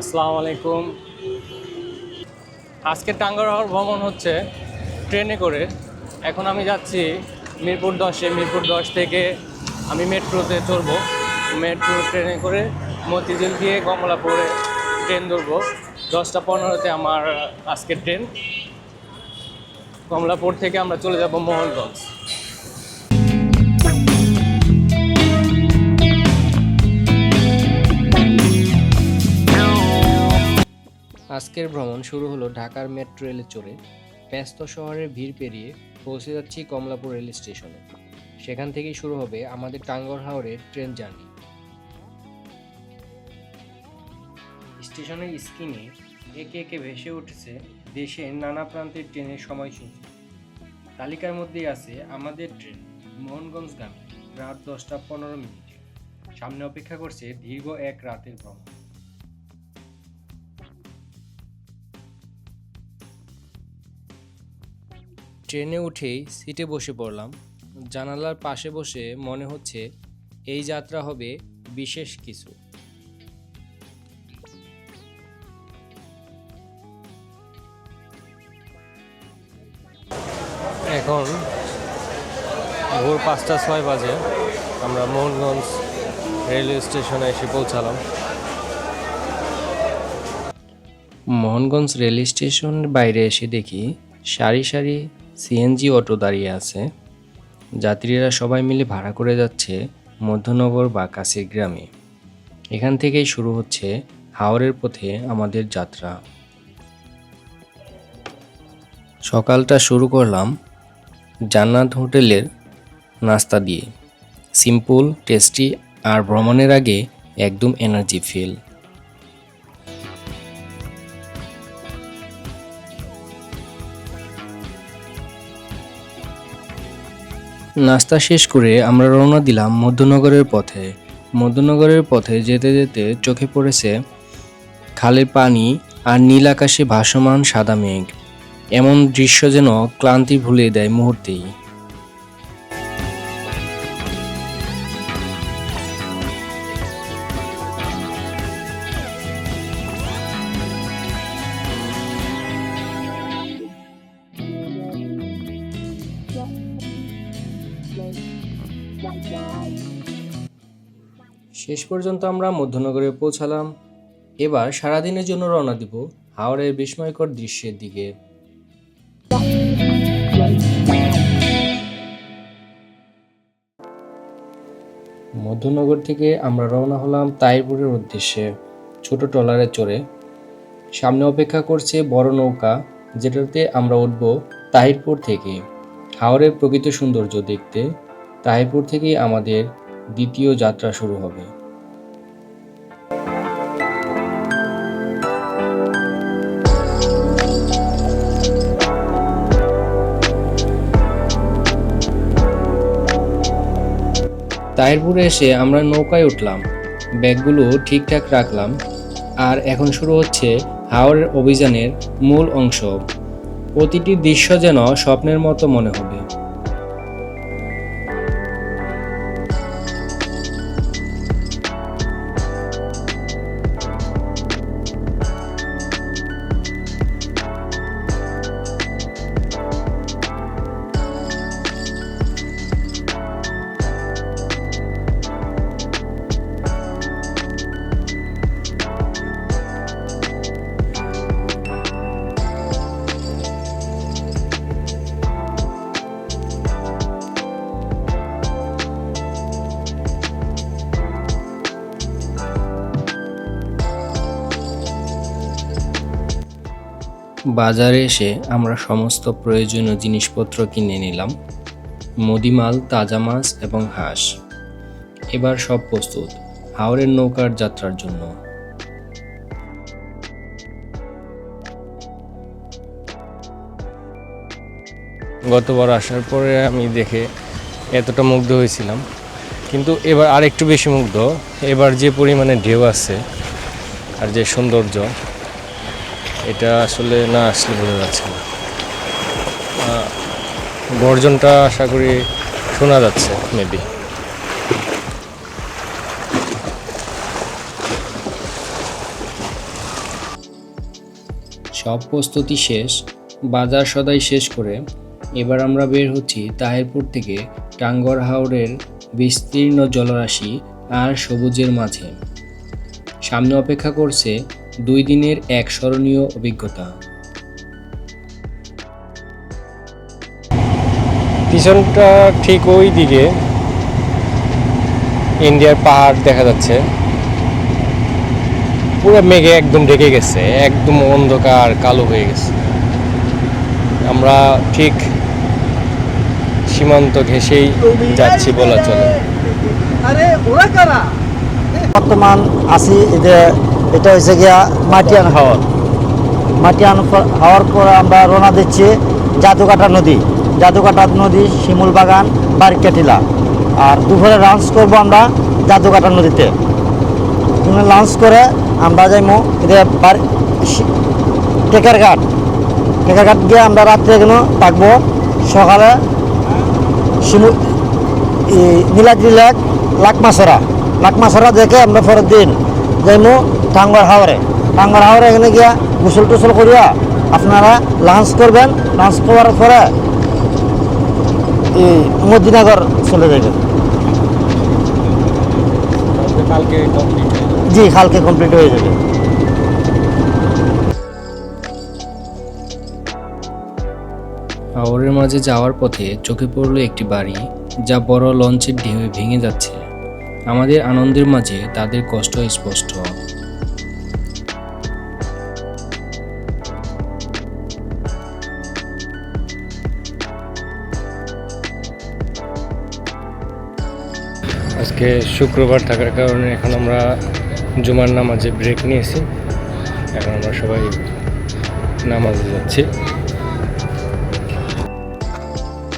আসসালামু আলাইকুম। আজকে টাঙ্গারহর ভ্রমণ হচ্ছে ট্রেনে করে। এখন আমি যাচ্ছি মিরপুর দশে। মিরপুর দশ থেকে আমি মেট্রোতে চড়বো। মেট্রো ট্রেনে করে মতিঝিল দিয়ে কমলাপুরে ট্রেন ধরবো। দশটা পনেরোতে আমার আজকের ট্রেন। কমলাপুর থেকে আমরা চলে যাব মোহনগঞ্জ। আজকের ভ্রমণ শুরু হলো ঢাকার মেট্রো রেলে চড়ে। ব্যস্ত শহরের ভিড় পেরিয়ে পৌঁছে যাচ্ছি কমলাপুর রেল স্টেশনে। সেখান থেকেই শুরু হবে আমাদের টাঙ্গর হাওড়ের ট্রেন জার্নি। স্টেশনের স্ক্রিনে একে একে ভেসে উঠেছে দেশের নানা প্রান্তের ট্রেনের সময়সূচি। তালিকার মধ্যেই আছে আমাদের ট্রেন মোহনগঞ্জগামী রাত দশটা পনেরো মিনিটে। সামনে অপেক্ষা করছে দীর্ঘ এক রাতের ভ্রমণ। ট্রেনে উঠেই সিটে বসে পড়লাম। জানালার পাশে বসে মনে হচ্ছে এই যাত্রা হবে বিশেষ কিছু। এখন ভোর পাঁচটা ছয় বাজে আমরা মোহনগঞ্জ রেলওয়ে স্টেশনে এসে পৌঁছালাম। মোহনগঞ্জ রেল স্টেশনের বাইরে এসে দেখি সারি সারি সিএনজি অটো দাঁড়িয়ে আছে। যাত্রীরা সবাই মিলে ভাড়া করে যাচ্ছে মধ্যনগর বা কাছের গ্রামে। এখান থেকেই শুরু হচ্ছে হাওড়ের পথে আমাদের যাত্রা। সকালটা শুরু করলাম জান্নাত হোটেলের নাস্তা দিয়ে। সিম্পল, টেস্টি আর ভ্রমণের আগে একদম এনার্জি ফিল। নাস্তা শেষ করে আমরা রওনা দিলাম মধ্যনগরের পথে। মধ্যনগরের পথে যেতে যেতে চোখে পড়েছে খালের পানি আর নীল আকাশে ভাসমান সাদা মেঘ। এমন দৃশ্য যেন ক্লান্তি ভুলে দেয় মুহূর্তেই। শেষ পর্যন্ত আমরা মধ্যনগরে পৌঁছালাম। এবার সারাদিনের জন্য রওনা দিব হাওড়ের বিস্ময়কর দৃশ্যের দিকে। মধ্যনগর থেকে আমরা রওনা হলাম তাইপুরের উদ্দেশ্যে, ছোট ট্রলারে চড়ে। সামনে অপেক্ষা করছে বড় নৌকা, যেটাতে আমরা উঠব তাহিরপুর থেকে। হাওড়ের প্রকৃত সৌন্দর্য দেখতে তাহিরপুর থেকেই আমাদের দ্বিতীয় যাত্রা শুরু হবে। তাহিরপুরে এসে আমরা নৌকায় উঠলাম। ব্যাগগুলো ঠিকঠাক রাখলাম। আর এখন শুরু হচ্ছে হাওড়ের অভিযানের মূল অংশ। প্রতিটি দৃশ্য যেন স্বপ্নের মতো মনে হবে। বাজারে এসে আমরা সমস্ত প্রয়োজনীয় জিনিসপত্র কিনে নিলাম, মুদিমাল, তাজা মাছ এবং হাঁস। এবার সব প্রস্তুত হাওড়ের নৌকার যাত্রার জন্য। গতবার আসার পরে আমি দেখে এতটা মুগ্ধ হয়েছিলাম, কিন্তু এবার আর একটু বেশি মুগ্ধ। এবার যে পরিমাণে ঢেউ আছে আর যে সৌন্দর্য এটা আসলে না আসলে বোঝা যাচ্ছে না। গর্জনটা আশা করি শোনা যাচ্ছে মেবি সব প্রস্তুতি শেষ, বাজার সদাই শেষ করে এবার আমরা বের হচ্ছি তাহিরপুর থেকে টাঙ্গর হাওরের বিস্তীর্ণ জলরাশি আর সবুজের মাঝে। সামনে অপেক্ষা করছে দুই দিনের এক স্মরণীয় অভিজ্ঞতা। পিছনটা ঠিক ওই দিকে ইন্ডিয়ার পাহাড় দেখা যাচ্ছে। পুরো মেঘে একদম ঢেকে গেছে একদম অন্ধকার কালো হয়ে গেছে। আমরা ঠিক সীমান্ত ঘেঁষেই যাচ্ছি বলা চলে। আরে বর্তমান আছি যে এটা হয়েছে গিয়া মাটিয়ান হাওর। মাটিয়ান হাওয়ার পর আমরা রওনা দিচ্ছি জাদুকাটা নদী। জাদুকাটা নদী, শিমুল বাগান, বারিকাটিলা। আর দুপুরে লাঞ্চ করব আমরা জাদুকাটা নদীতে। লাঞ্চ করে আমরা যাইমু শি- টেকারঘাট। টেকারঘাট গিয়ে আমরা রাত্রে এখানে থাকব। সকালে শিমুল নীলাদ্রি লেক, লাকমাছড়া। লাকমাছড়া দেখে আমরা পরের দিন যাইমু টাঙ্গর হাওরে। টাঙ্গর হাওরে এখানে গিয়া গোসল টোসল করিয়া আপনারা লাঞ্চ করবেন। লাঞ্চ করার পরে এই মদিনাগর চলে যাবেন জি কালকে কমপ্লিট হয়ে যাবে। হাওরের মাঝে যাওয়ার পথে চোখে পড়ল একটি বাড়ি যা বড় লঞ্চের ঢেউয়ে ভেঙে যাচ্ছে। আমাদের আনন্দের মাঝে তাদের কষ্ট স্পষ্ট। আজকে শুক্রবার থাকার কারণে এখন আমরা জুমার নামাজে ব্রেক নিয়েছি। এখন আমরা সবাই নামাজে যাচ্ছি।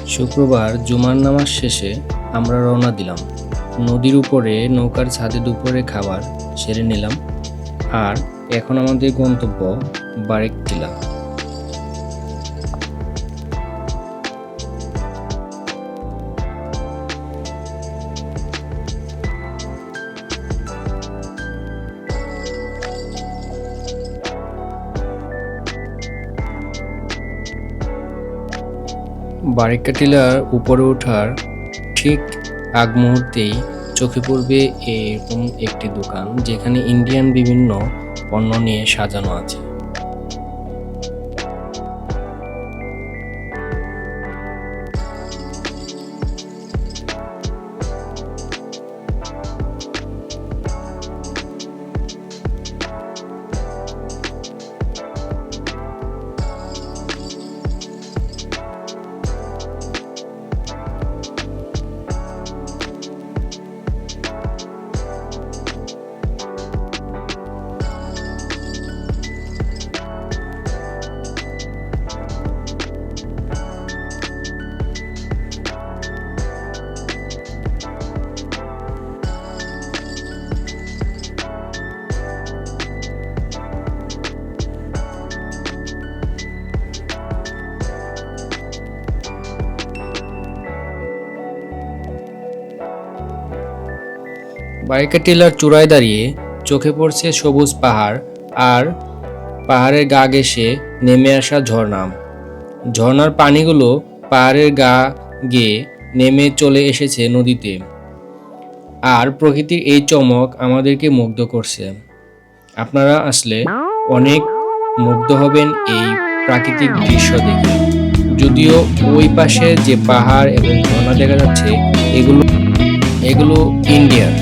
শুক্রবার জুমার নামাজ শেষে আমরা রওনা দিলাম। নদীর উপরে, নৌকার ছাদে দুপুরে খাবার সেরে নিলাম। আর এখন আমাদের গন্তব্য বারেক টিলা। বারিকা টিলার উপরে ওঠার ঠিক আগ মুহূর্তেই চোখে পড়বে এরকম একটি দোকান যেখানে ইন্ডিয়ান বিভিন্ন পণ্য নিয়ে সাজানো আছে। বারিকা টিলার চূড়ায় দাঁড়িয়ে চোখে পড়ছে সবুজ পাহাড় আর পাহাড়ের গা ঘেঁষে নেমে আসা ঝর্ণা ঝর্ণার পানিগুলো পাহাড়ের গা গিয়ে নেমে চলে এসেছে নদীতে। আর প্রকৃতির এই চমক আমাদেরকে মুগ্ধ করছে। আপনারা আসলে অনেক মুগ্ধ হবেন এই প্রাকৃতিক দৃশ্য দেখে। যদিও ওই পাশে যে পাহাড় এবং ঝর্ণা দেখা যাচ্ছে, এগুলো এগুলো ইন্ডিয়ার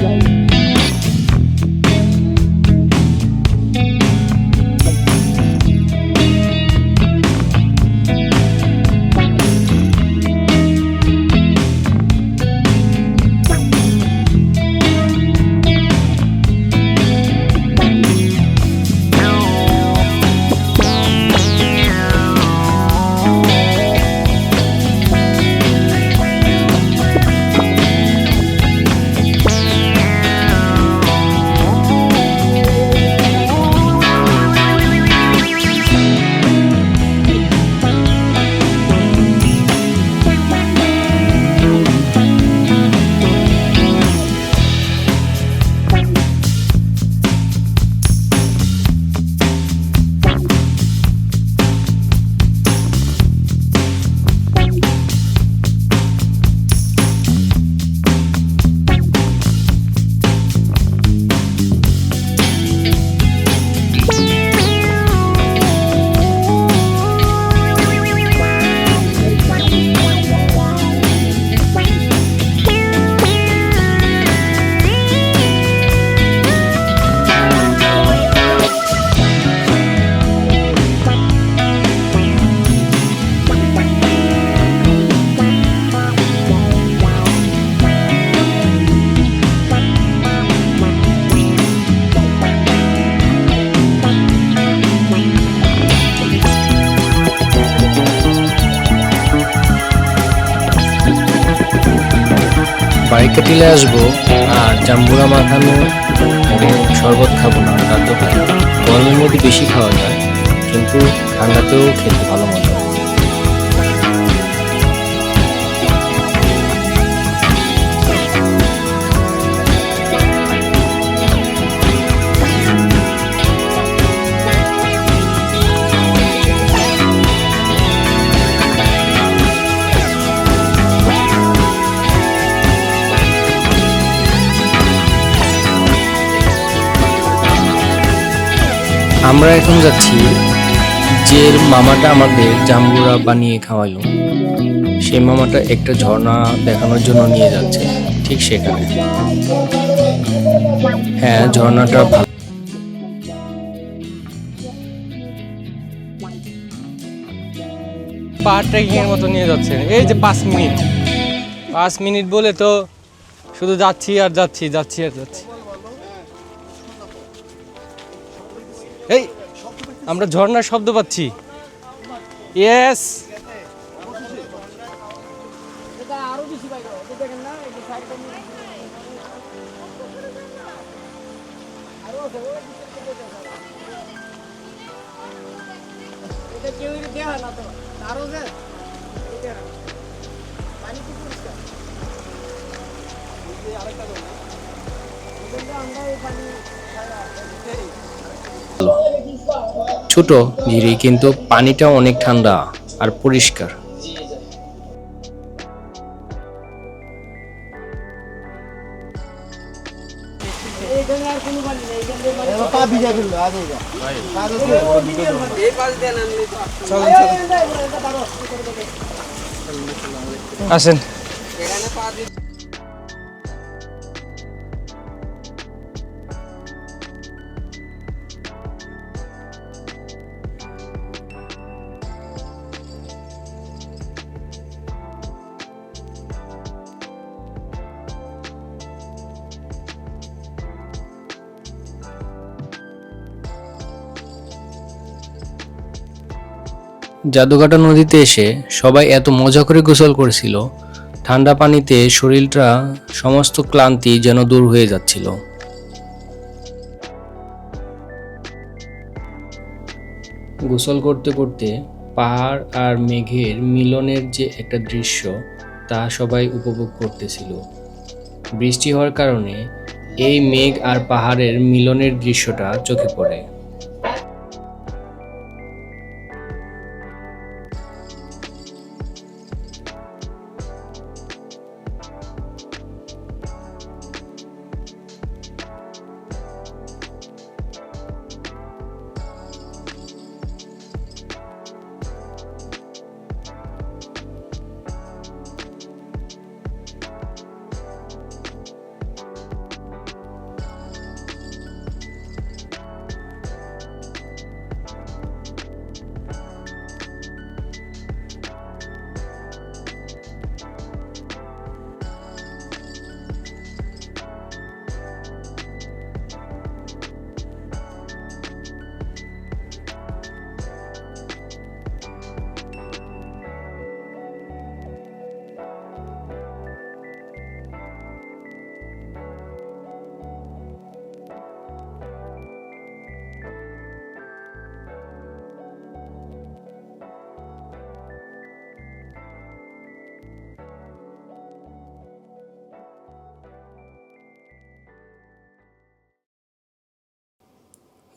টিলে আসব, আর জাম্বুরা মাখানো এবং শরবত খাব না ঠান্ডা তো গরমের মধ্যে বেশি খাওয়া যায়, কিন্তু ঠান্ডাতেও খেতে ভালো মজা আমরা এখন যাচ্ছি যে মামাটা আমাদের জাম্বুরা বানিয়ে খাওয়াইল সেই মামাটা একটা ঝর্ণা দেখানোর জন্য নিয়ে যাচ্ছে, ঠিক সেখানে। হ্যাঁ ঝর্ণাটা ভালো এর মতো নিয়ে যাচ্ছে। এই যে পাঁচ মিনিট। পাঁচ মিনিট বলে তো শুধু যাচ্ছি আর যাচ্ছি যাচ্ছি আর যাচ্ছি। এই আমরা ঝর্নার শব্দ পাচ্ছি। ইয়েস ছোট ঝিরি কিন্তু পানিটা অনেক ঠান্ডা আর পরিষ্কার। আসেন। জাদুকাটা নদীতে এসে সবাই এত মজা করে গোসল করেছিল, ঠান্ডা পানিতে শরীরটা সমস্ত ক্লান্তি যেন দূর হয়ে যাচ্ছিল। গোসল করতে করতে পাহাড় আর মেঘের মিলনের যে একটা দৃশ্য, তা সবাই উপভোগ করতেছিল। বৃষ্টি হওয়ার কারণে এই মেঘ আর পাহাড়ের মিলনের দৃশ্যটা চোখে পড়ে।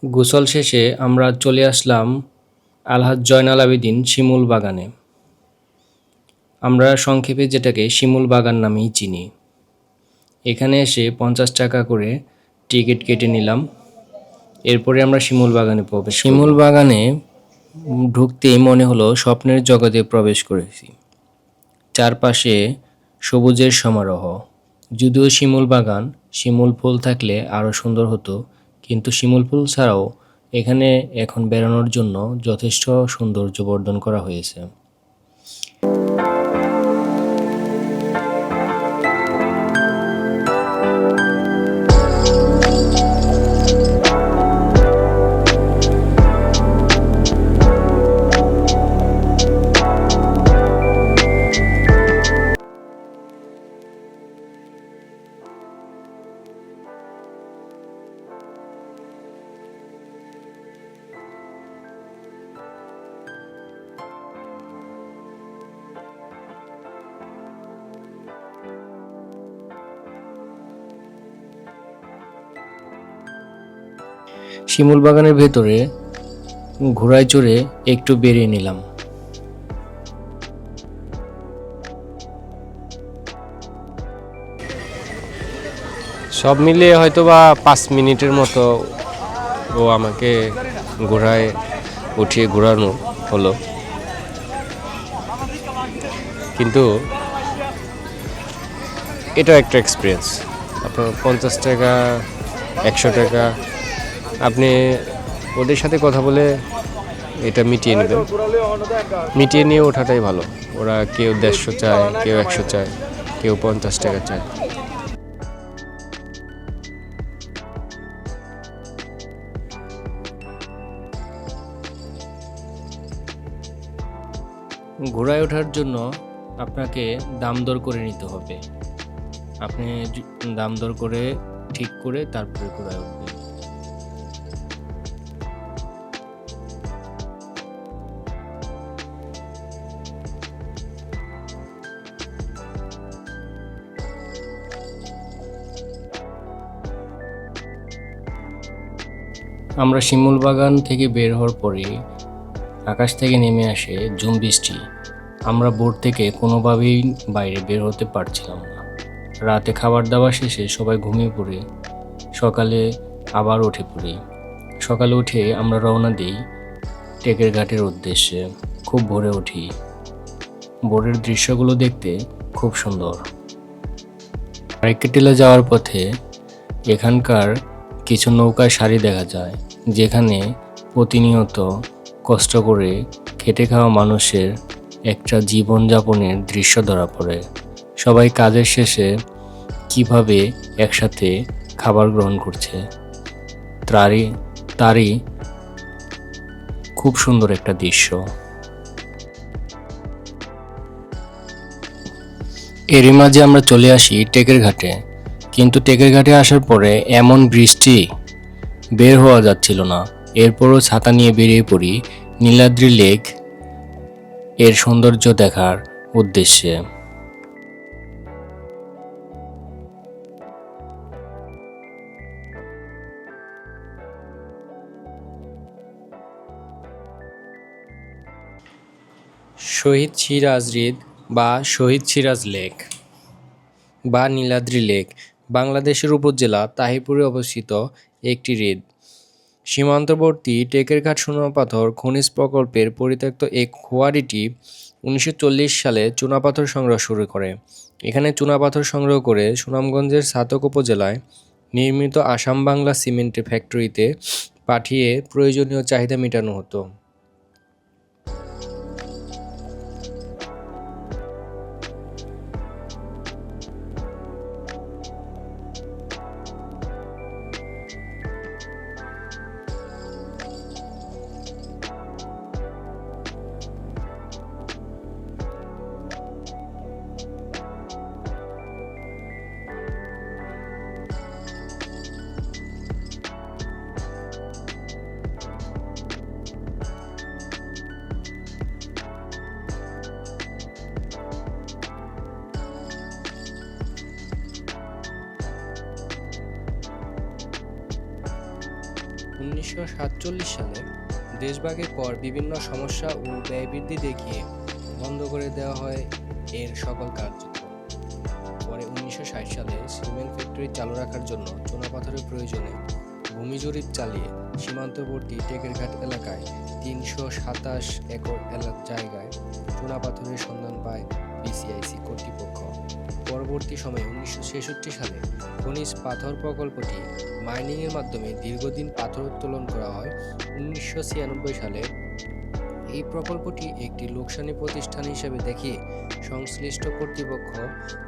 গোসল শেষে আমরা চলে আসলাম আলহাজ জয়নাল আবেদিন শিমুল বাগানে। আমরা সংক্ষেপে যেটাকে শিমুল বাগান নামেই চিনি। এখানে এসে পঞ্চাশ টাকা করে টিকিট কেটে নিলাম। এরপরে আমরা শিমুল বাগানে প্রবেশ শিমুল বাগানে ঢুকতেই মনে হলো স্বপ্নের জগতে প্রবেশ করেছি। চারপাশে সবুজের সমারোহ। যদিও শিমুল বাগান, শিমুল ফুল থাকলে আরও সুন্দর হতো কিন্তু শিমুল ফুল ছাড়াও এখানে এখন বেড়ানোর জন্য যথেষ্ট সৌন্দর্য বর্ধন করা হয়েছে। শিমুল বাগানের ভেতরে ঘোড়ায় চড়ে একটু বেরিয়ে নিলাম। সব মিলিয়ে হয়তো বা পাঁচ মিনিটের মতো ও আমাকে ঘোড়ায় উঠিয়ে ঘোরানো হলো। কিন্তু এটা একটা এক্সপিরিয়েন্স আপনার পঞ্চাশ টাকা, একশো টাকা আপনি ওদের সাথে কথা বলে এটা মিটিয়ে নেবেন। মিটিয়ে নিয়ে ওঠাটাই ভালো। ওরা কেউ দেড়শো চায়, কেউ একশো চায়, কেউ পঞ্চাশ টাকা চায়। ঘোড়ায় ওঠার জন্য আপনাকে দাম দর করে নিতে হবে। আপনি দাম দর করে ঠিক করে তারপরে ঘোড়ায় উঠবেন। আমরা শিমুল বাগান থেকে বের হওয়ার পরে আকাশ থেকে নেমে আসে ঝুম বৃষ্টি। আমরা বোট থেকে কোনোভাবেই বাইরে বের হতে পারছিলাম না। রাতে খাবার দাবার শেষে সবাই ঘুমিয়ে পড়ে। সকালে আবার উঠে পড়ি। সকালে উঠে আমরা রওনা দিই টেকের ঘাটের উদ্দেশ্যে। খুব ভোরে উঠি। বোটের দৃশ্যগুলো দেখতে খুব সুন্দর। আরেকটিলা যাওয়ার পথে এখানকার কিছু নৌকায় শাড়ি দেখা যায়। যেখানে প্রতিনিয়ত কষ্ট করে খেটে খাওয়া মানুষের একটা জীবনযাপনের দৃশ্য ধরা পড়ে। সবাই কাজের শেষে কীভাবে একসাথে খাবার গ্রহণ করছে, তারই তারই খুব সুন্দর একটা দৃশ্য। এরই মাঝে আমরা চলে আসি টেকের ঘাটে। কিন্তু টেকের ঘাটে আসার পরে এমন বৃষ্টি বের হওয়া যাচ্ছিল না। এরপরও ছাতা নিয়ে বেরিয়ে পড়ি নীলাদ্রি লেক এর সৌন্দর্য দেখার উদ্দেশ্যে। শহীদ সিরাজ হ্রদ বা শহীদ সিরাজ লেক বা নীলাদ্রি লেক বাংলাদেশের উপজেলা তাহিপুরে অবস্থিত একটি হ্রদ। সীমান্তবর্তী টেকেরঘাট চুনাপাথর খনিজ প্রকল্পের পরিত্যক্ত এই খোয়ারিটি উনিশশো সালে চুনাপাথর সংগ্রহ শুরু করে। এখানে চুনাপাথর সংগ্রহ করে সুনামগঞ্জের ছাতক উপজেলায় নির্মিত আসাম বাংলা সিমেন্ট ফ্যাক্টরিতে পাঠিয়ে প্রয়োজনীয় চাহিদা মেটানো হতো। উনিশশো সাতচল্লিশ সালে দেশভাগের পর বিভিন্ন সমস্যা ও ব্যয় বৃদ্ধি দেখিয়ে বন্ধ করে দেওয়া হয় এর সকল কার্যক্রম। পরে উনিশশো ষাট সালে সিমেন্ট ফ্যাক্টরি চালু রাখার জন্য চুনাপাথরের প্রয়োজনে ভূমি জরিপ চালিয়ে সীমান্তবর্তী টেকেরঘাট এলাকায় তিনশো সাতাশ একর এলাক জায়গায় চুনাপাথরের সন্ধান পায় বিসিআইসি কর্তৃপক্ষ। পরবর্তী সময়ে উনিশশো ছেষট্টি সালে খনিজ পাথর প্রকল্পটি মাইনিংয়ের মাধ্যমে দীর্ঘদিন পাথর উত্তোলন করা হয়। উনিশশো ছিয়ানব্বই সালে এই প্রকল্পটি একটি লোকসানি প্রতিষ্ঠান হিসেবে দেখিয়ে সংশ্লিষ্ট কর্তৃপক্ষ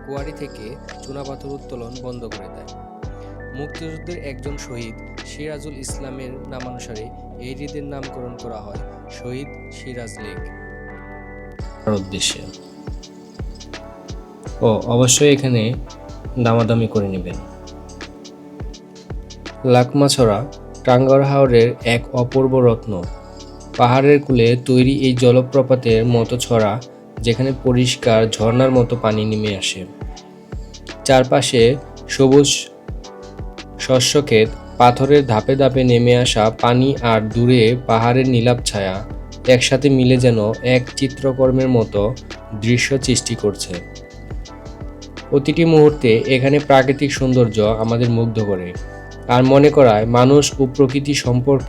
কুয়ারি থেকে চুনাপাথর উত্তোলন বন্ধ করে দেয়। মুক্তিযুদ্ধের একজন শহীদ সিরাজুল ইসলামের নামানুসারে এই হ্রদের নামকরণ করা হয় শহীদ সিরাজ লেক। উদ্দেশ্যে। ও অবশ্যই এখানে দামাদামি করে নেবেন। লাকমাছড়া টাঙ্গার হাওরের এক অপূর্ব রত্ন। পাহাড়ের কূলে তৈরি এই জলপ্রপাতের মতো ছড়া, যেখানে পরিষ্কার ঝর্ণার মতো পানি নেমে আসে। চারপাশে সবুজ শস্যক্ষেত, পাথরের ধাপে ধাপে নেমে আসা পানি আর দূরে পাহাড়ের নীলাপ ছায়া একসাথে মিলে যেন এক চিত্রকর্মের মতো দৃশ্য সৃষ্টি করছে। প্রতিটি মুহূর্তে এখানে প্রাকৃতিক সৌন্দর্য আমাদের মুগ্ধ করে। আর মনে করায় মানুষ ও প্রকৃতি সম্পর্ক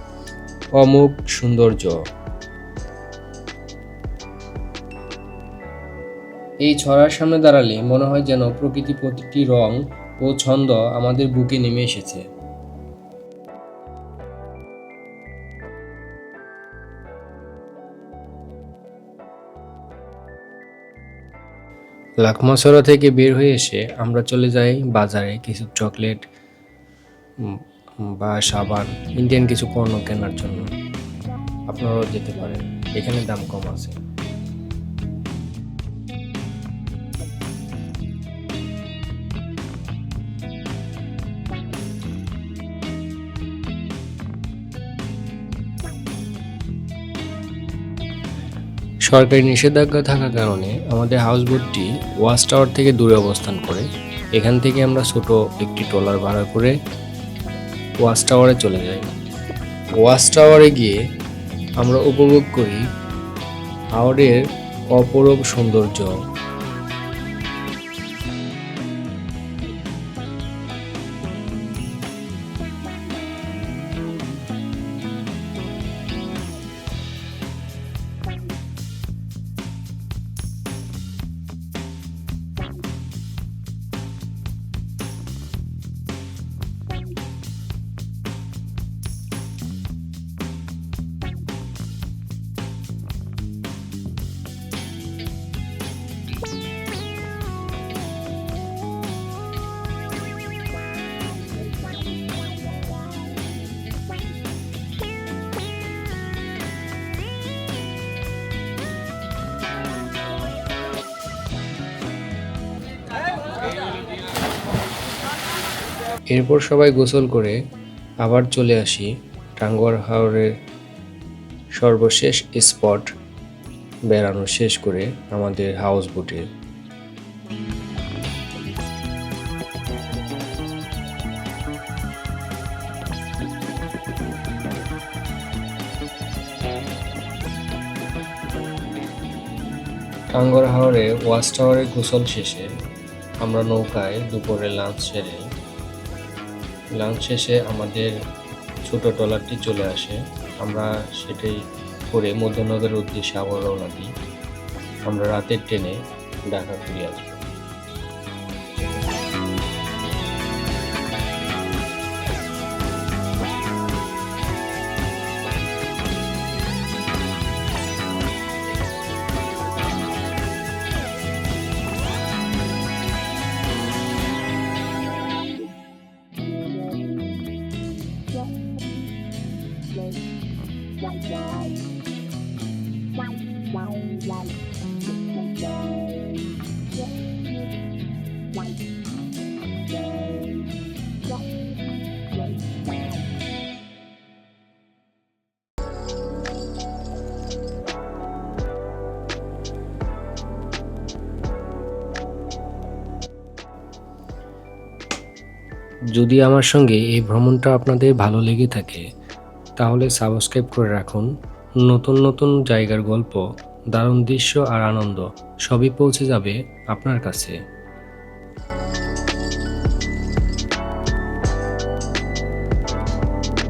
অমুক সৌন্দর্য। এই ছড়ার সামনে দাঁড়ালে মনে হয় যেন প্রকৃতি প্রতিটি রং ও ছন্দ আমাদের বুকে নেমে এসেছে। লাকমাসরা থেকে বের হয়ে এসে আমরা চলে যাই বাজারে কিছু চকলেট বা সাবান ইন্ডিয়ান কিছু পণ্য কেনার জন্য আপনারাও যেতে পারেন। এখানে দাম কম আছে। সরকারি নিষেধাজ্ঞা থাকার কারণে আমাদের হাউস হাউসবোটটি ওয়াচ টাওয়ার থেকে দূরে অবস্থান করে। এখান থেকে আমরা ছোট একটি ট্রলার ভাড়া করে ওয়াচ টাওয়ারে চলে যাই। ওয়াচ টাওয়ারে গিয়ে আমরা উপভোগ করি হাওড়ের অপরূপ সৌন্দর্য। এরপর সবাই গোসল করে আবার চলে আসি টাঙ্গুয়ার হাওরের সর্বশেষ স্পট বেড়ানো শেষ করে আমাদের হাউস বোটে টাঙ্গর হাওরে ওয়াচ টাওয়ারে গোসল শেষে আমরা নৌকায় দুপুরে লাঞ্চ সেরে লাঞ্চ শেষে আমাদের ছোট ট্রলারটি চলে আসে। আমরা সেটাই করে মধ্যনগরের উদ্দেশ্যে আবার রওনা দিই। আমরা রাতের ট্রেনে ঢাকা ফিরে আসব। যদি আমার সঙ্গে এই ভ্রমণটা আপনাদের ভালো লেগে থাকে তাহলে সাবস্ক্রাইব করে রাখুন। নতুন নতুন জায়গার গল্প, দারুণ দৃশ্য আর আনন্দ সবই পৌঁছে যাবে আপনার কাছে।